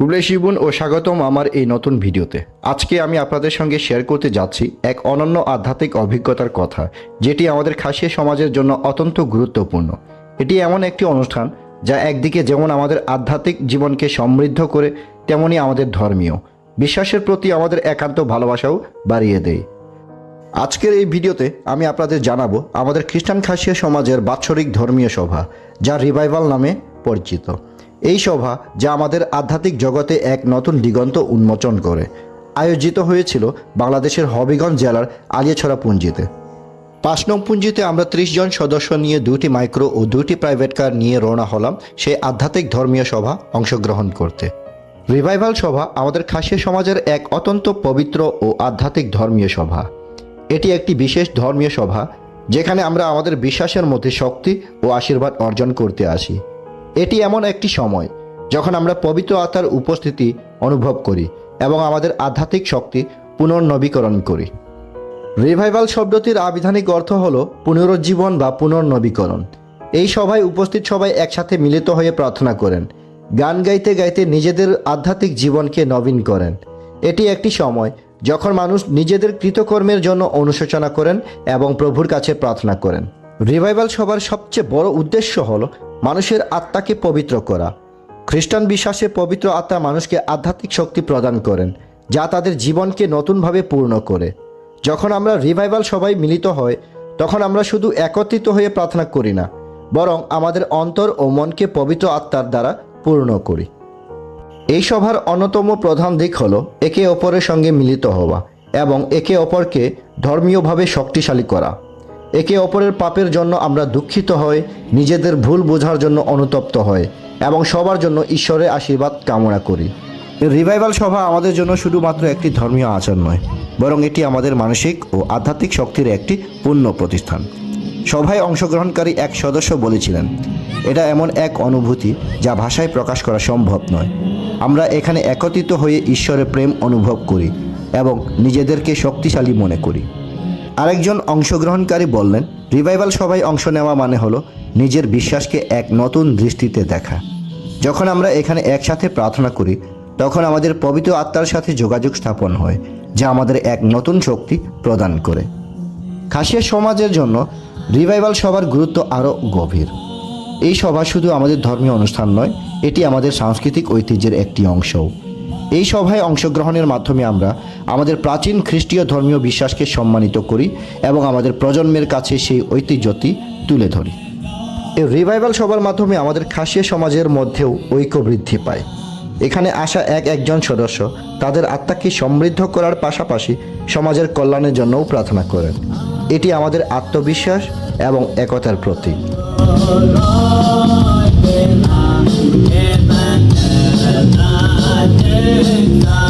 Kubler শিবুন ও স্বাগতম আমার এই নতুন ভিডিওতে। আজকে আমি আপনাদের সঙ্গে শেয়ার করতে যাচ্ছি এক অনন্য আধ্যাত্মিক অভিজ্ঞতার কথা, যেটি আমাদের খাসিয়া সমাজের জন্য অত্যন্ত গুরুত্বপূর্ণ। এটি এমন একটি অনুষ্ঠান যা একদিকে যেমন আমাদের আধ্যাত্মিক জীবনকে সমৃদ্ধ করে, তেমনি আমাদের ধর্মীয়। বিশ্বাসের প্রতি আমাদের একান্ত ভালোবাসাও বাড়িয়ে দেয়। আজকের এই ভিডিওতে আমি আপনাদের জানাব আমাদের খ্রিস্টান খাসিয়া সমাজের বাৎসরিক ধর্মীয় সভা, যা রিভাইভাল নামে পরিচিত। এই সভা যা আমাদের আধ্যাত্মিক জগতে এক নতুন দিগন্ত উন্মোচন করে। আয়োজিত হয়েছিল বাংলাদেশের হবিগঞ্জ জেলার আলিয়াছড়া পুঞ্জিতে। পাঁচ নং পুঞ্জিতে আমরা ত্রিশ জন সদস্য নিয়ে দুটি মাইক্রো ও দুটি প্রাইভেট কার নিয়ে রওনা হলাম সেই আধ্যাত্মিক ধর্মীয় সভা অংশগ্রহণ করতে। রিভাইভাল সভা আমাদের খাসিয়া সমাজের এক অত্যন্ত পবিত্র ও আধ্যাত্মিক ধর্মীয় সভা। এটি একটি বিশেষ ধর্মীয় সভা, যেখানে আমরা আমাদের বিশ্বাসের মধ্যে শক্তি ও আশীর্বাদ অর্জন করতে আসি। এটি এমন একটি সময় যখন আমরা পবিত্র আত্মার উপস্থিতি অনুভব করি এবং আমাদের আধ্যাত্মিক শক্তি পুনর্নবীকরণ করি। রিভাইভাল শব্দটির আবিধানিক অর্থ হল পুনরুজ্জীবন বা পুনর্নবীকরণ। এই সভায় উপস্থিত সবাই একসাথে মিলিত হয়ে প্রার্থনা করেন। গান গাইতে গাইতে নিজেদের আধ্যাত্মিক জীবনকে নবীন করেন। এটি একটি সময় যখন মানুষ নিজেদের কৃতকর্মের জন্য অনুশোচনা করেন এবং প্রভুর কাছে প্রার্থনা করেন। রিভাইভাল সভার সবচেয়ে বড় উদ্দেশ্য হল মানুষের আত্মাকে পবিত্র করা। খ্রিস্টান বিশ্বাসে পবিত্র আত্মা মানুষকে আধ্যাত্মিক শক্তি প্রদান করেন, যা তাদের জীবনকে নতুনভাবে পূর্ণ করে। যখন আমরা রিভাইভাল সবাই মিলিত হয় তখন আমরা শুধু একত্রিত হয়ে প্রার্থনা করি না, বরং আমাদের অন্তর ও মনকে পবিত্র আত্মার দ্বারা পূর্ণ করি। এই সভার অন্যতম প্রধান দিক হল একে অপরের সঙ্গে মিলিত হওয়া এবং একে অপরকে ধর্মীয়ভাবে শক্তিশালী করা। একে অপরের পাপের জন্য আমরা দুঃখিত হই, নিজেদের ভুল বোঝার জন্য অনুতপ্ত হয় এবং সবার জন্য ঈশ্বরের আশীর্বাদ কামনা করি। রিভাইভাল সভা আমাদের জন্য শুধুমাত্র একটি ধর্মীয় আচরণ নয়, বরং এটি আমাদের মানসিক ও আধ্যাত্মিক শক্তির একটি পূর্ণ প্রতিষ্ঠান। সভায় অংশগ্রহণকারী এক সদস্য বলেছিলেন, এটা এমন এক অনুভূতি যা ভাষায় প্রকাশ করা সম্ভব নয়। আমরা এখানে একত্রিত হয়ে ঈশ্বরের প্রেম অনুভব করি এবং নিজেদেরকে শক্তিশালী মনে করি। আরেকজন অংশগ্রহণকারী বললেন, রিভাইভাল সভায় অংশ নেওয়া মানে হলো নিজের বিশ্বাসকে এক নতুন দৃষ্টিতে দেখা। যখন আমরা এখানে একসাথে প্রার্থনা করি, তখন আমাদের পবিত্র আত্মার সাথে যোগাযোগ স্থাপন হয়, যা আমাদের এক নতুন শক্তি প্রদান করে। খাসিয়া সমাজের জন্য রিভাইভাল সভার গুরুত্ব আরও গভীর। এই সভা শুধু আমাদের ধর্মীয় অনুষ্ঠান নয়, এটি আমাদের সাংস্কৃতিক ঐতিহ্যের একটি অংশও। এই সভায় অংশগ্রহণের মাধ্যমে আমরা আমাদের প্রাচীন খ্রিস্টীয় ধর্মীয় বিশ্বাসকে সম্মানিত করি এবং আমাদের প্রজন্মের কাছে সেই ঐতিহ্যটি তুলে ধরি। এই রিভাইভাল সভার মাধ্যমে আমাদের খাসিয়া সমাজের মধ্যেও ঐক্য বৃদ্ধি পায়। এখানে আসা এক একজন সদস্য তাদের আত্মাকে সমৃদ্ধ করার পাশাপাশি সমাজের কল্যাণের জন্যও প্রার্থনা করেন। এটি আমাদের আত্মবিশ্বাস এবং একতার প্রতীক। Yeah.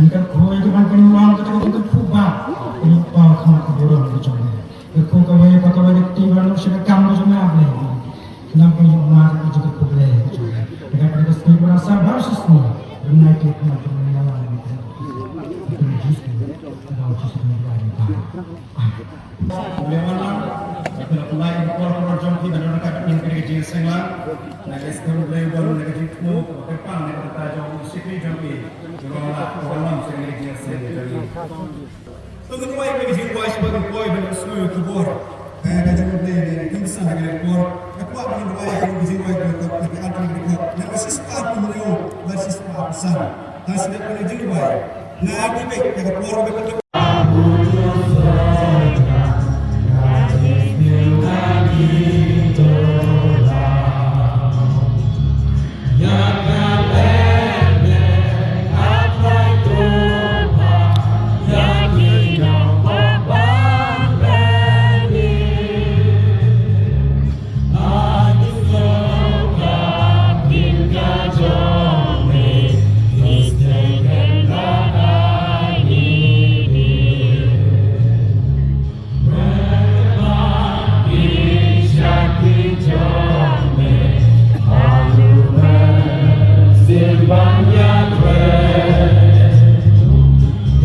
Kini uang kita kita fuba. Ini pa kama ku borong di chunga. Kita ku kawai pa kawai di tiba lu sih काम di chunga apa ni. Kenapa ini umar itu juga ku beri di chunga. Kita pada setiap rasa basis ni. United na chunga ni lawan. Kita just kita just ni Memang negative sima, nagas kung label negative mo, kapag nagat tayo ang sikli jambi, yung mga kawalam sa negative sila jambi. Tunggu tu baik bagi siapa siapa tu boy dengan semua tu boy. Eh, kata kau dia ni, kau bisa nak kau boy. Aku apa yang boy yang bagi siapa tu boy, tapi ada yang kau. Nak kasih sepak pun dia, kasih sepak besar. Tapi tidak boleh jadi boy. Nah, kita kita boy kita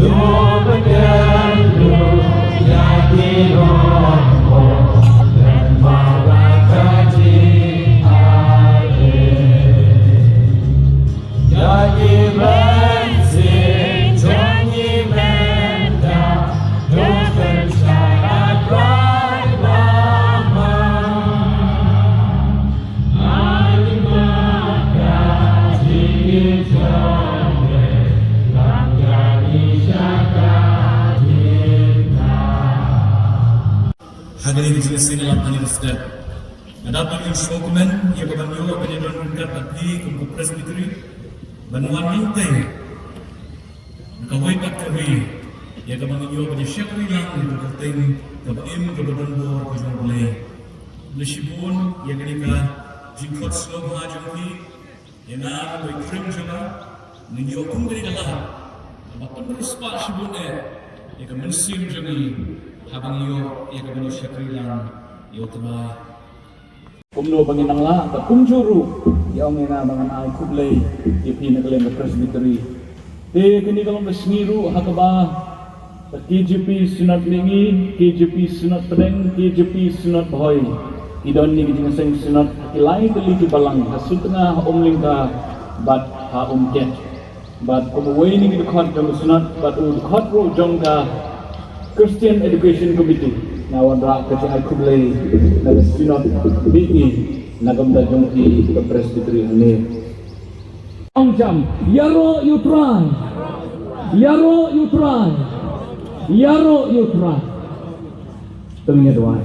Senhor. sebagai Regional Senior Lapan Universitas. Kedapan yang saya ia akan menyuruh penyelidikan tadi ke Presbiteri Benua Mintai. Maka wibat kami, ia akan menyuruh pada Syekh Rilang di Buku Kerteng ke Baim ke Badan Buah Boleh. Ia akan ikat jikot selama haja ini, ia nak berkrim jama, menyuruh kumpulan Allah. Bapak penerus Pak Syibun, ia akan mensim jangan ini habang iyo ay kabunyo siya kailang iyo tama. Kumno bangin ang lahat at kumjuru iyo ya, ang ina mga naay kublay ipi na kalimba presbytery. Te kanilang masngiru hakaba at KGP sunat lingi, KGP sunat treng, KGP sunat bahoy. Idon ni kajing sa sunat ilay kali ti balang Hasutna nga haumling ka bat haumtet. Bat kumuway ni kajing sa sunat bat uudukot ro jong ka Christian Education Committee. Nawan ra kasi ay kublay na sinot bigi nagamda jong i ka presbytery ni. Ang jam. Yaro you try. Yaro you try. Yaro you try. Tumingin doon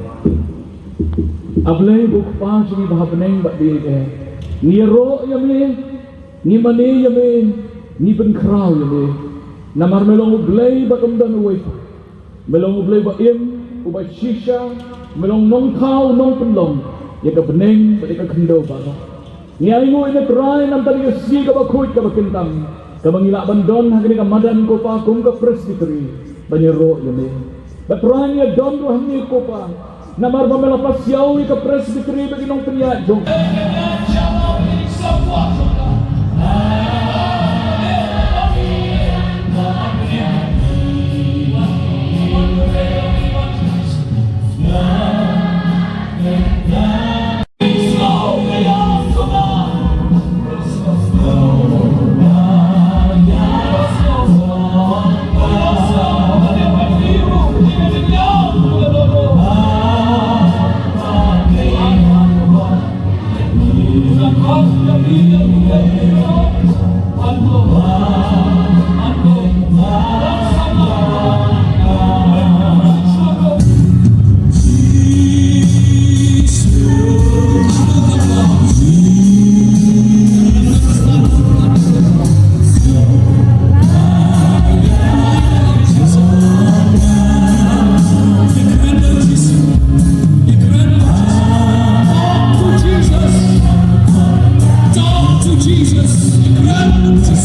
Ablay buk pa sini bahapeneng bak di ke ni ro yami ni mani yami ni ben kraw yami namar melong ublay bakamdan uway pa melong blei ba im u shisha melong nong khao nong pelong. Ye ka bening ba ka kendo ba no ni ai mo ne nam ta ye si ka ba khuit ka ba kintang ka mangila ban don ha ka madan ko pa kung ka presbytery ba ye ro ba ya, don ro ham ni ko pa na mar ba melapas yau ka presbytery ba ki nong tria jong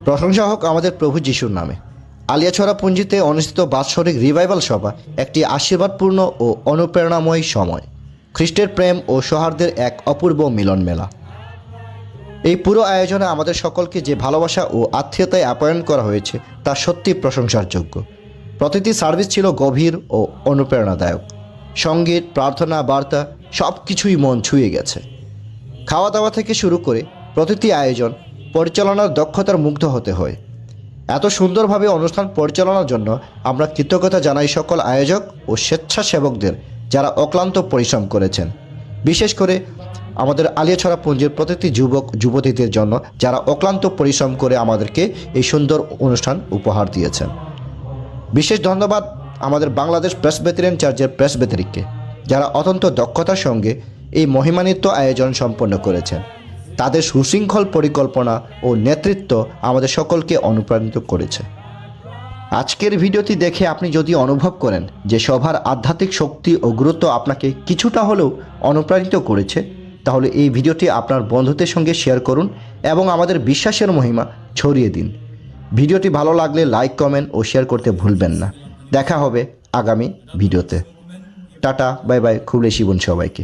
প্রশংসা হোক আমাদের প্রভু যিশুর নামে। আলিয়াছড়া পুঞ্জিতে অনুষ্ঠিত বাৎসরিক revival সভা একটি আশীর্বাদপূর্ণ ও অনুপ্রেরণাময় সময়। খ্রিস্টের প্রেম ও সৌহার্দ্যের এক অপূর্ব মিলন মেলা এই পুরো আয়োজনে আমাদের সকলকে যে ভালোবাসা ও আত্মীয়তায় আপ্যায়ন করা হয়েছে, তা সত্যি প্রশংসার যোগ্য প্রতিটি সার্ভিস ছিল গভীর ও অনুপ্রেরণাদায়ক। সংগীত, প্রার্থনা, বার্তা সব কিছুই মন ছুঁয়ে গেছে। খাওয়া দাওয়া থেকে শুরু করে প্রতিটি আয়োজন পরিচালনার দক্ষতার মুগ্ধ হতে হয়। এত সুন্দরভাবে অনুষ্ঠান পরিচালনার জন্য আমরা কৃতজ্ঞতা জানাই সকল আয়োজক ও স্বেচ্ছাসেবকদের যারা অক্লান্ত পরিশ্রম করেছেন। বিশেষ করে আমাদের আলিয়াছড়া পুঞ্জের প্রতিটি যুবক, যুবতীদের জন্য যারা অক্লান্ত পরিশ্রম করে আমাদেরকে এই সুন্দর অনুষ্ঠান উপহার দিয়েছেন। বিশেষ ধন্যবাদ আমাদের বাংলাদেশ প্রেস বেতারিয়ান চার্চের প্রেস বেতারিককে, যারা অত্যন্ত দক্ষতার সঙ্গে এই মহিমান্বিত আয়োজন সম্পন্ন করেছেন। তাদের সুশৃঙ্খল পরিকল্পনা ও নেতৃত্ব আমাদের সকলকে অনুপ্রাণিত করেছে। আজকের ভিডিওটি দেখে আপনি যদি অনুভব করেন যে সভার আধ্যাত্মিক শক্তি ও গুরুত্ব আপনাকে কিছুটা হলেও অনুপ্রাণিত করেছে তাহলে এই ভিডিওটি আপনার বন্ধুদের সঙ্গে শেয়ার করুন এবং আমাদের বিশ্বাসের মহিমা ছড়িয়ে দিন। ভিডিওটি ভালো লাগলে লাইক, কমেন্ট ও শেয়ার করতে ভুলবেন না। দেখা হবে আগামী ভিডিওতে। টাটা, বাই বাই, খুব বেশি বোন সবাইকে।